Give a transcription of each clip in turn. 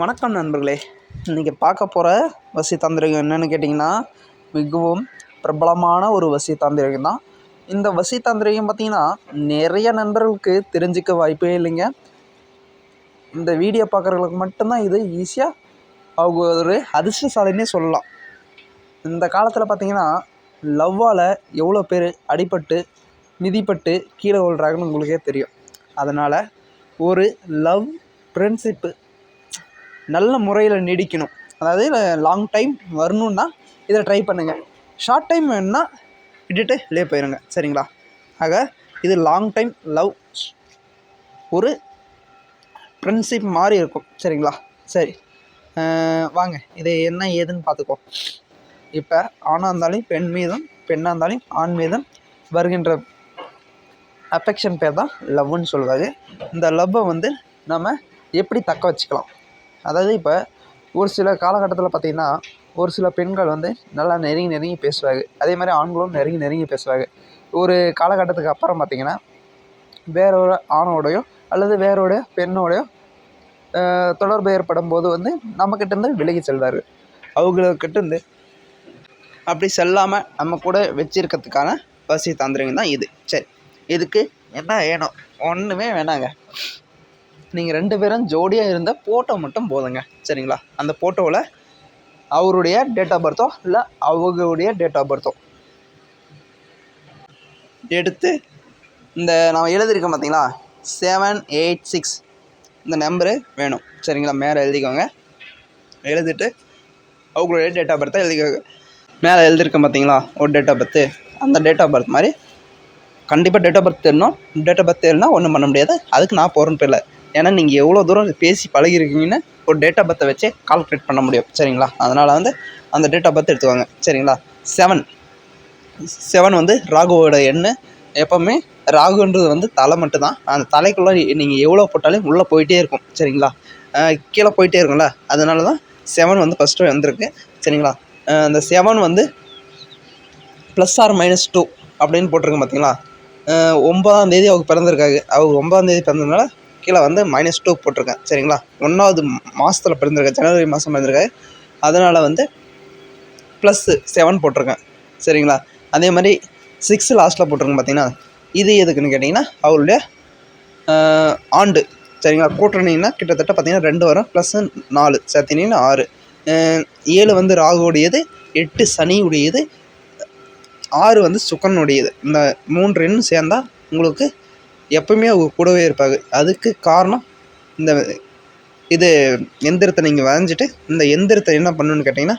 வணக்கம் நண்பர்களே. இன்றைக்கி பார்க்க போகிற வசி தாந்திரிகம் என்னென்னு கேட்டிங்கன்னா மிகவும் பிரபலமான ஒரு வசி தாந்திரிகம் தான். இந்த வசி தாந்திரிகம் பார்த்திங்கன்னா நிறைய நண்பர்களுக்கு தெரிஞ்சிக்க வாய்ப்பே இல்லைங்க. இந்த வீடியோ பார்க்குறவங்களுக்கு மட்டும்தான் இது ஈஸியாக அவங்க ஒரு அதிர்ஷ்டசாலின்னே சொல்லலாம். இந்த காலத்தில் பார்த்திங்கன்னா லவ்வால் எவ்வளோ பேர் அடிபட்டு மிதிப்பட்டு கீழே விழுறாங்கன்னு உங்களுக்கே தெரியும். அதனால் ஒரு லவ் ஃப்ரெண்ட்ஷிப்பு நல்ல முறையில் நீடிக்கணும். அதாவது லாங் டைம் வரணுன்னா இதை ட்ரை பண்ணுங்கள் ஷார்ட் டைம் வேணுன்னா விட்டுட்டு லே போயிருங்க. சரிங்களா? ஆக இது லாங் டைம் லவ் ஒரு ஃப்ரெண்ட்ஷிப் மாதிரி இருக்கும். சரிங்களா? சரி. வாங்க. இது என்ன ஏதுன்னு பார்த்துக்கோ இப்போ ஆணாக இருந்தாலும் பெண் மீதும் பெண்ணாக இருந்தாலும் ஆண் மீதும் வருகின்ற அஃபெக்ஷன் பேர் தான் லவ்னு சொல்லுவாங்க. இந்த லவ்வை வந்து நம்ம எப்படி தக்க வச்சுக்கலாம்? அதாவது இப்போ ஒரு சில காலகட்டத்தில் பார்த்திங்கன்னா ஒரு சில பெண்கள் வந்து நல்லா நெருங்கி நெருங்கி பேசுவாங்க. அதே மாதிரி ஆண்களும் நெருங்கி நெருங்கி பேசுவாங்க. ஒரு காலகட்டத்துக்கு அப்புறம் பார்த்திங்கன்னா வேற ஒரு ஆணோடையோ அல்லது வேறோட பெண்ணோடையோ தொடர்பு ஏற்படும் போது வந்து நம்மக்கிட்டேருந்து விலகி செல்வார் அவங்கக்கிட்டேருந்து அப்படி செல்லாமல் நம்ம கூட வச்சிருக்கிறதுக்கான வசதி தாந்திரிகம் தான் இது. சரி இதுக்கு என்ன வேணும்? ஒன்றுமே வேணாங்க. நீங்கள் ரெண்டு பேரும் ஜோடியாக இருந்த ஃபோட்டோ மட்டும் போதுங்க. சரிங்களா? அந்த ஃபோட்டோவில் அவருடைய டேட் ஆஃப் பர்த்தோ இல்லை அவங்களுடைய டேட் ஆஃப் பர்த்தோ எடுத்து இந்த நான் எழுதியிருக்கேன் பார்த்தீங்களா செவன் எயிட் சிக்ஸ் இந்த நம்பரு வேணும். சரிங்களா? மேலே எழுதிக்கோங்க. எழுதிட்டு அவங்களுடைய டேட் ஆஃப் பர்த்தை எழுதிக்கோங்க. மேலே எழுதியிருக்கேன் பார்த்தீங்களா ஒரு டேட் ஆஃப் பர்த்து அந்த டேட் ஆஃப் பர்த் மாதிரி கண்டிப்பாக டேட் ஆஃப் பர்த் தெரியணும். டேட் ஆஃப் பர்த் தெரியலனா ஒன்றும் பண்ண முடியாது. அதுக்கு நான் போகிறேன்னு இல்லை. ஏன்னா நீங்கள் எவ்வளோ தூரம் பேசி பழகிருக்கீங்கன்னு ஒரு டேட் ஆஃப் பர்த்தை வச்சே கால்குலேட் பண்ண முடியும். சரிங்களா? அதனால் வந்து அந்த டேட் ஆஃப் பர்த் எடுத்துவாங்க சரிங்களா? செவன் செவன் வந்து ராகுவோட எண்ணு. எப்போவுமே ராகுன்றது வந்து தலை மட்டும்தான். அந்த தலைக்குள்ளே நீங்கள் எவ்வளோ போட்டாலும் உள்ளே போயிட்டே இருக்கும். சரிங்களா? கீழே போயிட்டே இருக்கும்ல? அதனால தான் செவன் வந்து ஃபஸ்ட்டு வந்திருக்கு. சரிங்களா? அந்த செவன் வந்து ப்ளஸ் ஆர் மைனஸ் டூ அப்படின்னு போட்டிருக்கு பார்த்தீங்களா ஒன்பதாம் தேதி அவங்க பிறந்திருக்காங்க. அவங்க ஒன்பதாம் தேதி பிறந்ததுனால கீழே வந்து மைனஸ் டூ போட்டிருக்கேன். சரிங்களா? ஒன்றாவது மாதத்தில் பிறந்திருக்கேன். ஜனவரி மாதம் பிறந்திருக்கேன். அதனால் வந்து ப்ளஸ்ஸு செவன் போட்டிருக்கேன். சரிங்களா? அதே மாதிரி சிக்ஸ் லாஸ்ட்டில் போட்டிருக்கேன் பார்த்தீங்கன்னா இது எதுக்குன்னு கேட்டிங்கன்னா அவருடைய ஆண்டு. சரிங்களா? கூட்டணின்னா கிட்டத்தட்ட பார்த்தீங்கன்னா ரெண்டு வரும். ப்ளஸ்ஸு நாலு. சேர்த்தினீங்கன்னா ஆறு. ஏழு வந்து ராகுடையது எட்டு சனி உடையது ஆறு வந்து சுக்கரனுடையது. இந்த மூன்று எண்ணும் சேர்ந்தால் உங்களுக்கு எப்பவுமே அவங்க கூடவே இருப்பாங்க. அதுக்கு காரணம் இந்த இது எந்திரத்தை நீங்கள் வரைஞ்சிட்டு இந்த எந்திரத்தை என்ன பண்ணணுன்னு கேட்டிங்கன்னா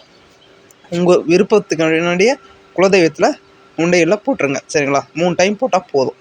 உங்கள் விருப்பத்துக்கு முன்னாடியே குலதெய்வத்தில் உண்டையில் போட்டுருங்க. சரிங்களா? மூணு டைம் போட்டால் போதும்.